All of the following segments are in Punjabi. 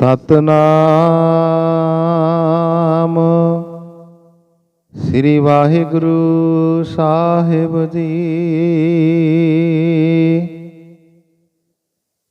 ਸਤਨਾਮ। ਸ੍ਰੀ ਵਾਹਿਗੁਰੂ ਸਾਹਿਬ ਜੀ।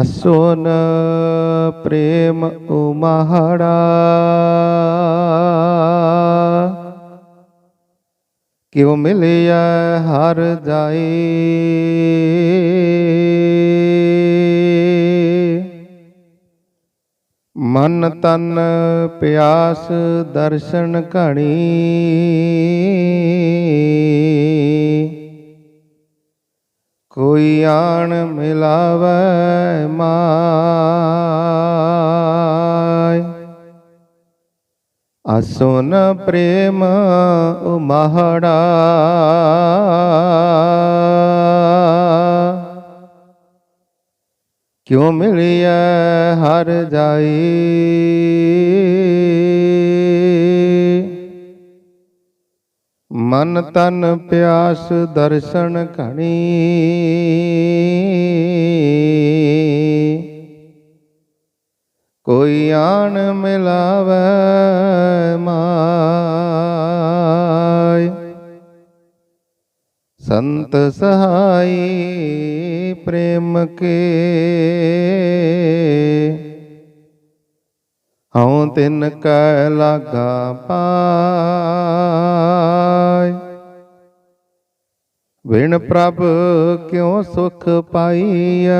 ਅਸੋਨ ਪ੍ਰੇਮ ਉਮਹੜਾ। ਕਿਉ ਮਿਲਿਆ ਹਰ ਜਾਏ? ਮਨ ਤਨ ਪਿਆਸ ਦਰਸ਼ਨ ਘਣੀ। ਕੋਈ ਆਣ ਮਿਲਾਵੈ ਮਾਇ। ਅਸੁਨ ਪ੍ਰੇਮ ਉਮਹੜਾ ਕਿਉ ਮਿਲਿਆ ਹਰ ਜਾਈ? ਮਨ ਤਨ ਪਿਆਸ ਦਰਸ਼ਨ ਘਣੀ। ਕੋਈ ਆਣ ਮਿਲਾਵੈ ਮਾਇ ਸੰਤ ਸਹਾਈ ਪ੍ਰੇਮ ਕੇ। ਹਉ ਤਿਨ ਕੈ ਲਾਗਾ ਪਾਇ। ਵਿਣ ਪ੍ਰਭ ਕਿਉ ਸੁਖ ਪਾਈਐ।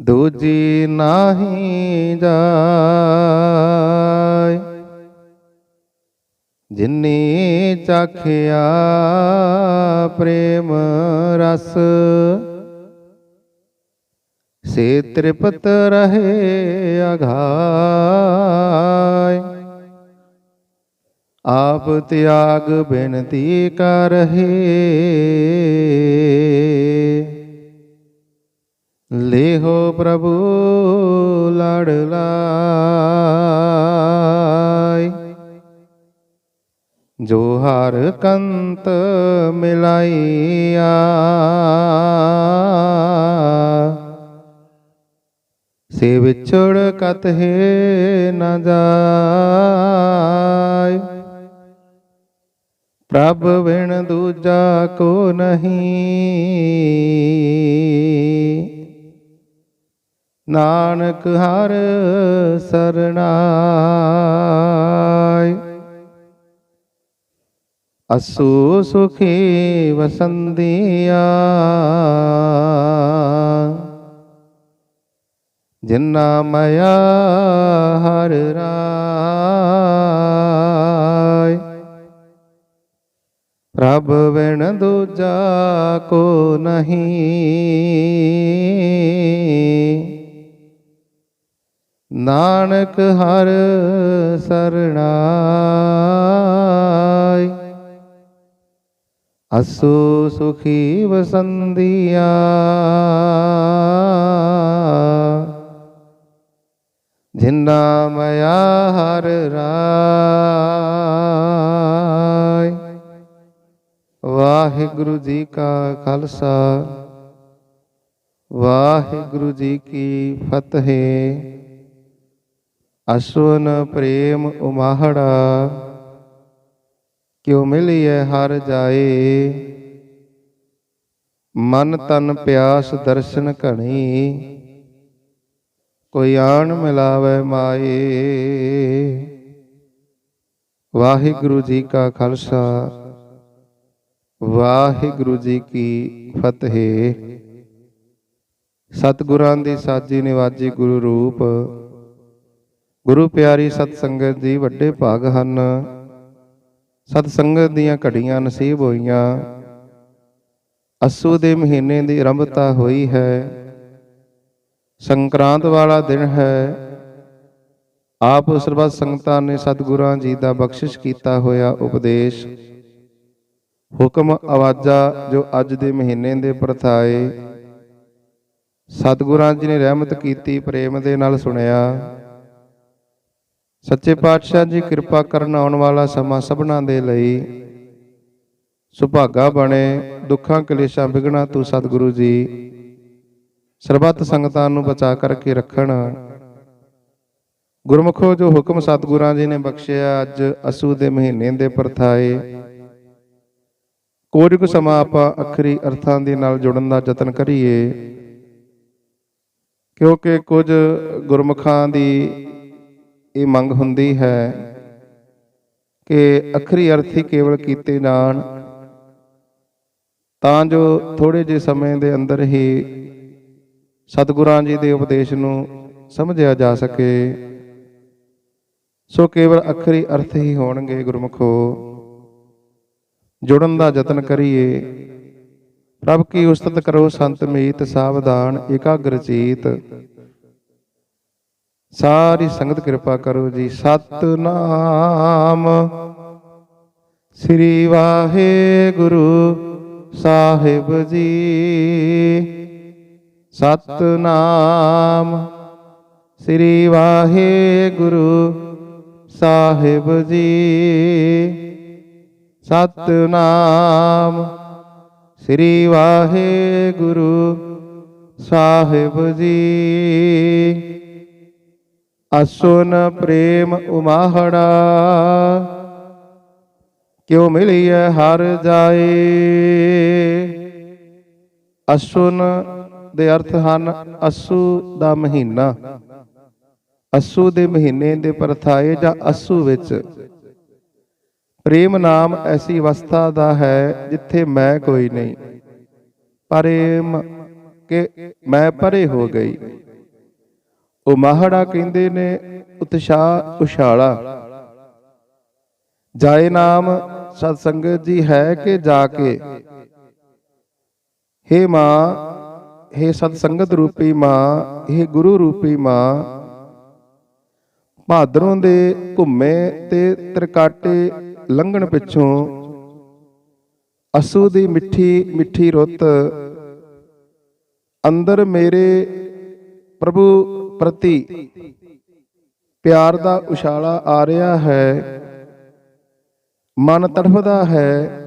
ਦੂਜੀ ਨਾਹੀ ਜਾਇ। ਜਿਨੀ ਚਾਖਿਆ ਪ੍ਰੇਮ ਰਸ, ਸੇ ਤ੍ਰਿਪਤ ਰਹੇ ਅਘਾਇ ਆਪ ਤਿਆਗ ਬਿਨਤੀ ਕਰਹਿ ਲੇਹੋ ਪ੍ਰਭੂ ਲੜ ਲਾਇ ਜੋ ਹਰ ਕੰਤ ਮਿਲਾਈਆ। ਸੇ ਵਿਛੜ ਕਤਹਿ ਨਾ ਜਾਇ ਪ੍ਰਭ ਵਿਣ ਦੂਜਾ ਕੋ ਨਹੀਂ। ਨਾਨਕ ਹਰ ਸਰਣਾਈ ਅਸੂ ਸੁਖੀ ਵਸੰਦੀਆ ਜਿਨਾ ਮਇਆ ਹਰ ਰਾਇ ਪ੍ਰਭ ਵਿਣ ਦੂਜਾ ਕੋ ਨਹੀਂ ਨਾਨਕ ਹਰ ਸਰਣਾਈ ਅਸੂ ਸੁਖੀ ਵਸੰਦੀਆ ਜਿਨਾ ਮਇਆ ਹਰ ਰਾਇ ਵਾਹਿਗੁਰੂ ਜੀ ਕਾ ਖਾਲਸਾ ਵਾਹਿਗੁਰੂ ਜੀ ਕੀ ਫਤਿਹ ਅਸਵਨ ਪ੍ਰੇਮ ਉਮਾਹੜਾ ਕਿਉ ਮਿਲਿਐ ਹਰ ਜਾਏ। ਮਨ ਤਨ ਪਿਆਸ ਦਰਸ਼ਨ ਘਣੀ। ਕੋਈ ਆਣ ਮਿਲਾਵੇ ਮਾਏ। ਵਾਹਿਗੁਰੂ ਜੀ ਕਾ ਖਾਲਸਾ। ਵਾਹਿਗੁਰੂ ਜੀ ਕੀ ਫਤਿਹ। ਸਤਿਗੁਰਾਂ ਦੀ ਸਾਜੀ ਨਿਵਾਜੀ ਗੁਰੂ ਰੂਪ। ਗੁਰੂ ਪਿਆਰੀ ਸਤ ਸੰਗਤ ਜੀ, ਵੱਡੇ ਭਾਗ ਹਨ। ਸਤ ਸੰਗਤ ਦੀਆਂ ਘੜੀਆਂ ਨਸੀਬ ਹੋਈਆਂ। ਅਸੂ ਦੇ ਮਹੀਨੇ ਦੀ ਆਰੰਭਤਾ ਹੋਈ ਹੈ। ਸੰਕਰਾਂਤ ਵਾਲਾ ਦਿਨ ਹੈ। ਆਪ ਸਰਬੱਤ ਸੰਗਤਾਂ ਨੇ ਸਤਿਗੁਰਾਂ ਜੀ ਦਾ ਬਖਸ਼ਿਸ਼ ਕੀਤਾ ਹੋਇਆ ਉਪਦੇਸ਼। ਹੁਕਮ ਆਵਾਜ਼ਾ ਜੋ ਅੱਜ ਦੇ ਮਹੀਨੇ ਦੇ ਪ੍ਰਥਾਏ ਸਤਿਗੁਰਾਂ ਜੀ ਨੇ ਰਹਿਮਤ ਕੀਤੀ, ਪ੍ਰੇਮ ਦੇ ਨਾਲ ਸੁਣਿਆ। ਸੱਚੇ ਪਾਤਸ਼ਾਹ ਜੀ ਕਿਰਪਾ ਕਰਨ ਆਉਣ ਵਾਲਾ ਸਮਾਂ ਸਭਨਾਂ ਦੇ ਲਈ। ਸੁਭਾਗਾ ਬਣੇ, ਦੁੱਖਾਂ ਕਲੇਸ਼ਾਂ ਵਿਗਣਾ ਤੂੰ ਸਤਿਗੁਰੂ ਜੀ। ਸਰਬੱਤ ਸੰਗਤਾਂ ਨੂੰ ਬਚਾ ਕਰਕੇ ਰੱਖਣ। ਗੁਰਮੁਖੋ ਜੋ ਹੁਕਮ ਸਤਿਗੁਰਾਂ ਜੀ ਨੇ ਬਖਸ਼ਿਆ, ਅੱਜ ਅਸੂ ਦੇ ਮਹੀਨੇ ਦੇ ਪਰਥਾਏ। ਕੁਝ ਕੁ ਸਮਾਂ ਆਪਾਂ ਅਖਰੀ ਅਰਥਾਂ ਦੇ ਨਾਲ ਜੁੜਨ ਦਾ ਯਤਨ ਕਰੀਏ। ਕਿਉਂਕਿ ਕੁਝ ਗੁਰਮੁਖਾਂ ਦੀ ਇਹ ਮੰਗ ਹੁੰਦੀ ਹੈ ਕਿ ਅਖਰੀ ਅਰਥ ਹੀ ਕੇਵਲ ਕੀਤੇ ਜਾਣ। ਤਾਂ ਜੋ ਥੋੜੇ ਜਿਹੇ ਸਮੇਂ ਦੇ ਅੰਦਰ ਹੀ ਸਤਿਗੁਰਾਂ ਜੀ ਦੇ ਉਪਦੇਸ਼ ਨੂੰ ਸਮਝਿਆ ਜਾ ਸਕੇ। ਸੋ ਕੇਵਲ ਅਖਰੀ ਅਰਥ ਹੀ ਹੋਣਗੇ ਗੁਰਮੁਖੋ। ਜੁੜਨ ਦਾ ਯਤਨ ਕਰੀਏ। ਪ੍ਰਭ ਕੀ ਉਸਤਤ ਕਰੋ ਸੰਤ ਮੀਤ ਸਾਵਧਾਨ, ਇਕਾਗਰ ਚੀਤ। ਸਾਰੀ ਸੰਗਤ ਕਿਰਪਾ ਕਰੋ ਜੀ। ਸਤਨਾਮ। ਸ੍ਰੀ ਵਾਹਿਗੁਰੂ ਸਾਹਿਬ ਜੀ। ਸਤਨਾਮ। ਸ੍ਰੀ ਵਾਹਿਗੁਰੂ ਸਾਹਿਬ ਜੀ। ਸਤਨਾਮ। ਸ੍ਰੀ ਵਾਹਿਗੁਰੂ ਸਾਹਿਬ ਜੀ। ਅਸੁਨ ਪ੍ਰੇਮ ਉਮਾਹੜਾ। ਕਿਉ ਮਿਲਿਐ ਹਰ ਜਾਏ। ਅਸੁਨ ਦੇ ਅਰਥ ਹਨ ਅਸੂ ਦਾ ਮਹੀਨਾ। ਅਸੂ ਦੇ ਮਹੀਨੇ ਦੇ ਪਰਥਾਏ ਜਾਂ ਅਸੂ ਵਿੱਚ। ਪ੍ਰੇਮ ਨਾਮ ਐਸੀ ਅਵਸਥਾ ਦਾ ਹੈ ਜਿੱਥੇ ਮੈਂ ਕੋਈ ਨਹੀਂ। ਪ੍ਰੇਮ ਕਿ ਮੈਂ ਪਰੇ ਹੋ ਗਈ। ਉਹ ਮਾਹੜਾ ਕਹਿੰਦੇ ਨੇ, ਉਤਸ਼ਾਹ ਉਸ਼ਾਲਾ ਜਾਏ ਨਾਮ ਸਤ ਸੰਗਤ ਜੀ ਹੈ ਕਿ ਜਾ ਕੇ ਹੇ ਮਾਂ, ਹੇ ਸਤ ਸੰਗਤ ਰੂਪੀ ਮਾਂ, ਹੇ ਗੁਰੂ ਰੂਪੀ ਮਾਂ, ਭਾਦਰੋਂ ਦੇ ਘੁੰਮੇ ਤੇ ਤਰਕਾਟੇ ਲੰਘਣ ਪਿੱਛੋਂ ਅਸੂ ਦੀ ਮਿੱਠੀ ਮਿੱਠੀ ਰੁੱਤ ਅੰਦਰ ਮੇਰੇ ਪ੍ਰਭੂ ਪ੍ਰਤੀ ਪਿਆਰ ਦਾ ਉਛਾਲਾ ਆ ਰਿਹਾ ਹੈ। ਮਨ ਤੜਫਦਾ ਹੈ।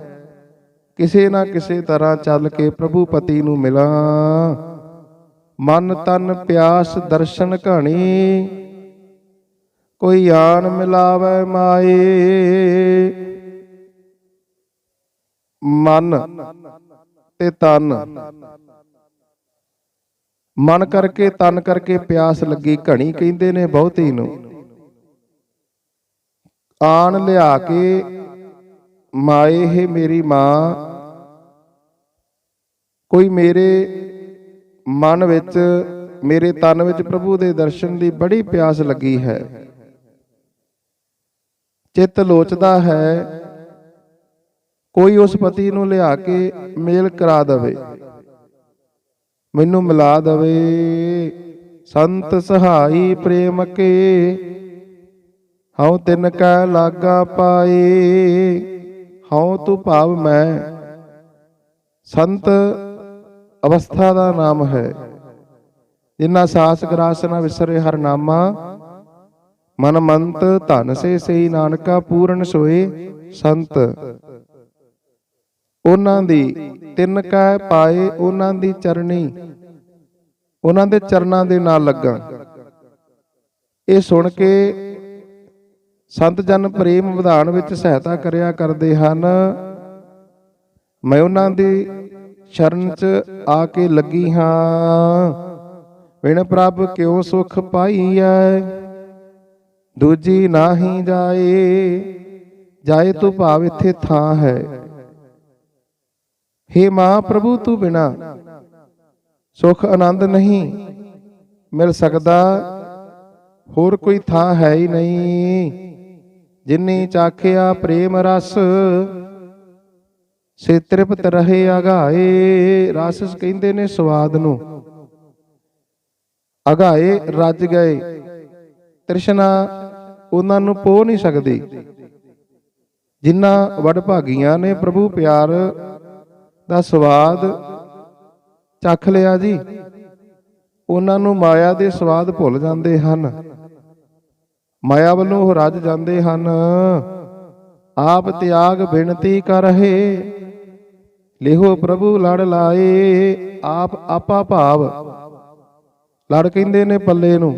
ਕਿਸੇ ਨਾ ਕਿਸੇ ਤਰ੍ਹਾਂ ਚੱਲ ਕੇ ਪ੍ਰਭੂ ਪਤੀ ਨੂੰ ਮਿਲਾਂ। ਮਨ ਤਨ ਪਿਆਸ ਦਰਸ਼ਨ ਘਣੀ। ਕੋਈ ਆਣ ਮਿਲਾਵੇ ਮਾਏ। ਮਨ ਤੇ ਤਨ। ਮਨ ਕਰਕੇ ਤਨ ਕਰਕੇ ਪਿਆਸ ਲੱਗੀ ਘਣੀ ਕਹਿੰਦੇ ਨੇ ਬਹੁਤੀ ਨੂੰ, ਆਣ ਲਿਆ ਕੇ ਮਾਏ, ਹੈ ਮੇਰੀ ਮਾਂ, ਕੋਈ ਮੇਰੇ ਮਨ ਵਿੱਚ, ਮੇਰੇ ਤਨ ਵਿੱਚ ਪ੍ਰਭੂ ਦੇ ਦਰਸ਼ਨ ਦੀ ਬੜੀ ਪਿਆਸ ਲੱਗੀ ਹੈ। ਚਿੱਤ ਲੋਚਦਾ ਹੈ, ਕੋਈ ਉਸ ਪਤੀ ਨੂੰ ਲਿਆ ਕੇ ਮੇਲ ਕਰਾ ਦਵੇ। ਮੈਨੂੰ ਮਿਲਾ ਦਵੇ। ਸੰਤ ਸਹਾਈ ਪ੍ਰੇਮ ਕੇ। ਹਉ ਤਿਨ ਕੈ ਲਾਗਾ ਪਾਏ। ਹਉ ਤੂੰ ਭਾਵ ਮੈਂ। ਸੰਤ ਅਵਸਥਾ ਦਾ ਨਾਮ ਹੈ। ਜਿਨਾ ਸਾਸ ਗਰਾਸ ਨ ਵਿਸਰੇ ਹਰ ਨਾਮਾ। ਮਨ ਮੰਤ ਧਨ ਸੇ ਸਈ ਨਾਨਕਾ ਪੂਰਨ ਸੋਏ ਸੰਤ। ਉਹਨਾਂ ਦੀ ਤਿੰਨ ਕੈ ਪਾਏ ਉਹਨਾਂ ਦੀ ਚਰਣੀ, ਉਹਨਾਂ ਦੇ ਚਰਨਾਂ ਦੇ ਨਾਲ ਲੱਗਾ। ਇਹ ਸੁਣ ਕੇ ਸੰਤ ਜਨ ਪ੍ਰੇਮ ਵਿਧਾਨ ਵਿੱਚ ਸਹਾਇਤਾ ਕਰਿਆ ਕਰਦੇ ਹਨ। ਮੈਂ ਉਹਨਾਂ ਦੀ ਸ਼ਰਨ 'ਚ ਆ ਕੇ ਲੱਗੀ ਹਾਂ। ਵਿਣ ਪ੍ਰਭ ਕਿਉ ਸੁਖ ਪਾਈਐ? ਦੂਜੀ ਨਾਹੀ ਜਾਏ ਜਾਏ ਤੂੰ ਭਾਵ ਇੱਥੇ ਥਾਂ ਹੈ। ਹੇ ਮਾਂ ਪ੍ਰਭੂ ਤੂੰ ਬਿਨਾ ਸੁਖ ਆਨੰਦ ਨਹੀਂ ਮਿਲ ਸਕਦਾ। ਹੋਰ ਕੋਈ ਥਾਂ ਹੈ ਹੀ ਨਹੀਂ ਜਿਨੀ ਚਾਖਿਆ ਪ੍ਰੇਮ ਰਸ। ਸੇ ਤ੍ਰਿਪਤ ਰਹੇ ਅਗਾਏ ਰਸ ਕਹਿੰਦੇ ਨੇ ਸਵਾਦ ਨੂੰ। ਅਗਾਏ ਰੱਜ ਗਏ, ਤ੍ਰਿਸ਼ਨਾ ਉਹਨਾਂ ਨੂੰ ਪੋ ਨਹੀਂ ਸਕਦੀ। ਜਿਨ੍ਹਾਂ ਵਡਭਾਗੀਆਂ ਨੇ ਪ੍ਰਭੂ ਪਿਆਰ ਦਾ ਸਵਾਦ ਚੱਖ ਲਿਆ ਜੀ। ਉਹਨਾਂ ਨੂੰ ਮਾਇਆ ਦੇ ਸਵਾਦ ਭੁੱਲ ਜਾਂਦੇ ਹਨ। ਮਾਇਆ ਵੱਲੋਂ ਉਹ ਰੱਜ ਜਾਂਦੇ ਹਨ। ਆਪ ਤਿਆਗ ਬਿਨਤੀ ਕਰ ਲਿਹੋ ਪ੍ਰਭੂ, ਲੜ ਲਾਏ। ਆਪ ਆਪਾ ਭਾਵ। ਲੜ ਕਹਿੰਦੇ ਨੇ ਪੱਲੇ ਨੂੰ।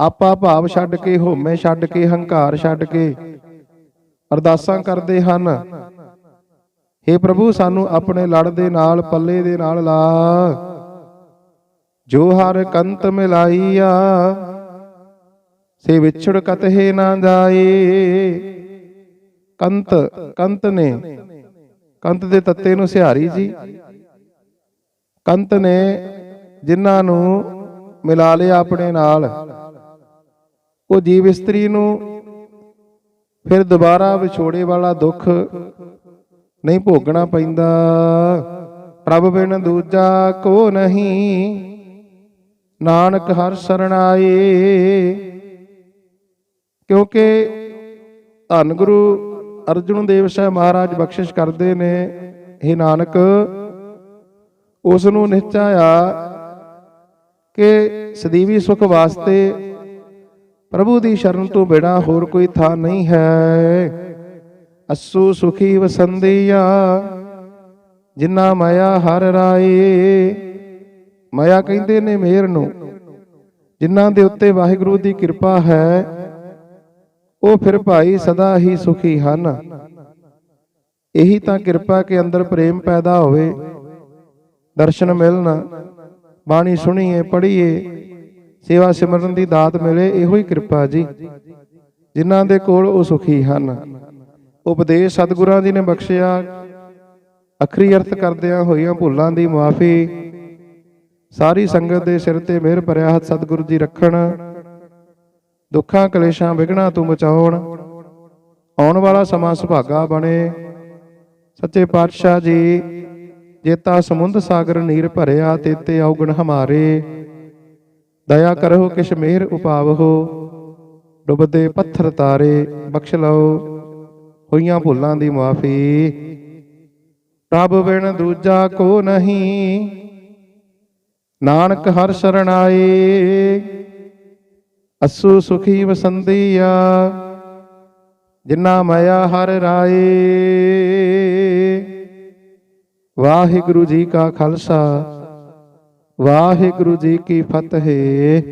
ਆਪਾ ਭਾਵ ਛੱਡ ਕੇ, ਹੋਮੇ ਛੱਡ ਕੇ, ਹੰਕਾਰ ਛੱਡ ਕੇ। ਅਰਦਾਸਾਂ ਕਰਦੇ ਹਨ। हे ਪ੍ਰਭੂ, ਸਾਨੂੰ ਆਪਣੇ ਲੜ ਦੇ ਨਾਲ, ਪੱਲੇ ਦੇ ਨਾਲ ਲਾ। ਜੋ ਹਰ ਕੰਤ ਮਿਲਾਈਆ, ਸੇ ਵਿਛੜ ਕਤਹੇ ਨਾ ਜਾਏ। ਕੰਤ ਕੰਤ ਨੇ, ਕੰਤ ਦੇ ਤੱਤੇ ਨੂੰ ਸਿਹਾਰੀ ਜੀ। ਕੰਤ ਨੇ ਜਿਨ੍ਹਾਂ ਨੂੰ ਮਿਲਾ ਲਿਆ ਆਪਣੇ ਨਾਲ। ਉਹ ਜੀਵ ਇਸਤਰੀ ਨੂੰ ਫਿਰ ਦੁਬਾਰਾ ਵਿਛੋੜੇ ਵਾਲਾ ਦੁੱਖ ਨਹੀਂ ਭੋਗਣਾ ਪੈਂਦਾ। ਪ੍ਰਭ ਬਿਨ ਦੂਜਾ ਕੋ ਨਹੀਂ। ਨਾਨਕ ਹਰ ਸਰਣਾਏ ਕਿਉਂਕਿ ਧੰਨ ਗੁਰੂ ਅਰਜੁਨ ਦੇਵ ਸਾਹਿਬ ਮਹਾਰਾਜ ਬਖਸ਼ਿਸ਼ ਕਰਦੇ ਨੇ ਇਹ ਨਾਨਕ ਉਸ ਨੂੰ ਨਿਹਚਾਇਆ ਕਿ ਸਦੀਵੀ ਸੁਖ ਵਾਸਤੇ ਪ੍ਰਭੂ ਦੀ ਸ਼ਰਨ ਤੋਂ ਬਿਨਾ ਹੋਰ ਕੋਈ ਥਾਂ ਨਹੀਂ ਹੈ। ਅਸੂ ਸੁਖੀ ਵਸੰਦੀਆ ਜਿਨ੍ਹਾਂ ਮਾਇਆ ਹਰ ਰਾਏ। ਮਾਇਆ ਕਹਿੰਦੇ ਨੇ ਮੇਰ ਨੂੰ ਜਿਨ੍ਹਾਂ ਦੇ ਉੱਤੇ ਵਾਹਿਗੁਰੂ ਦੀ ਕਿਰਪਾ ਹੈ, ਉਹ ਫਿਰ ਭਾਈ ਸਦਾ ਹੀ ਸੁਖੀ ਹਨ। ਇਹੀ ਤਾਂ ਕਿਰਪਾ ਕੇ ਅੰਦਰ ਪ੍ਰੇਮ ਪੈਦਾ ਹੋਵੇ। ਦਰਸ਼ਨ ਮਿਲਣ, ਬਾਣੀ ਸੁਣੀਏ, ਪੜ੍ਹੀਏ, ਸੇਵਾ ਸਿਮਰਨ ਦੀ ਦਾਤ ਮਿਲੇ, ਇਹੋ ਹੀ ਕਿਰਪਾ ਜੀ ਜਿਨ੍ਹਾਂ ਦੇ ਕੋਲ ਉਹ ਸੁਖੀ ਹਨ। ਉਪਦੇਸ਼ ਸਤਿਗੁਰਾਂ ਜੀ ਨੇ ਬਖਸ਼ਿਆ। ਅਖਰੀ ਅਰਥ ਕਰਦਿਆਂ ਹੋਈਆਂ ਭੁੱਲਾਂ ਦੀ ਮਾਫੀ ਸਾਰੀ ਸੰਗਤ ਦੇ ਸਿਰ ਤੇ ਮਿਹਰ ਭਰਿਆ ਹੱਥ ਸਤਿਗੁਰੂ ਜੀ ਰੱਖਣ। ਦੁੱਖਾਂ ਕਲੇਸ਼ਾਂ ਵਿਗਣਾ ਤੋਂ ਬਚਾਉਣ। ਆਉਣ ਵਾਲਾ ਸਮਾਂ ਸੁਭਾਗਾ ਬਣੇ। ਸੱਚੇ ਪਾਤਸ਼ਾਹ ਜੀ, ਜੇਤਾ ਸਮੁੰਦ ਸਾਗਰ ਨੀਰ ਭਰਿਆ, ਤੇਤੇ ਔਗਣ ਹਮਾਰੇ। ਦਇਆ ਕਰੋ ਕਿਛ ਮਿਹਰ ਉਪਾਵਹੋ, ਡੁੱਬਦੇ ਪੱਥਰ ਤਾਰੇ ਬਖਸ਼ ਲਓ। ਹੋਈਆਂ ਭੁੱਲਾਂ ਦੀ ਮਾਫੀ। ਪ੍ਰਭ ਬਿਨ ਦੂਜਾ ਕੋ ਨਹੀਂ। ਨਾਨਕ ਹਰ ਸ਼ਰਨ ਆਏ। ਅਸੂ ਸੁਖੀ ਵਸੰਦੀਆ ਜਿਨ੍ਹਾਂ ਮਾਇਆ ਹਰ ਰਾਏ। ਵਾਹਿਗੁਰੂ ਜੀ ਕਾ ਖਾਲਸਾ। ਵਾਹਿਗੁਰੂ ਜੀ ਕੀ ਫਤਿਹ।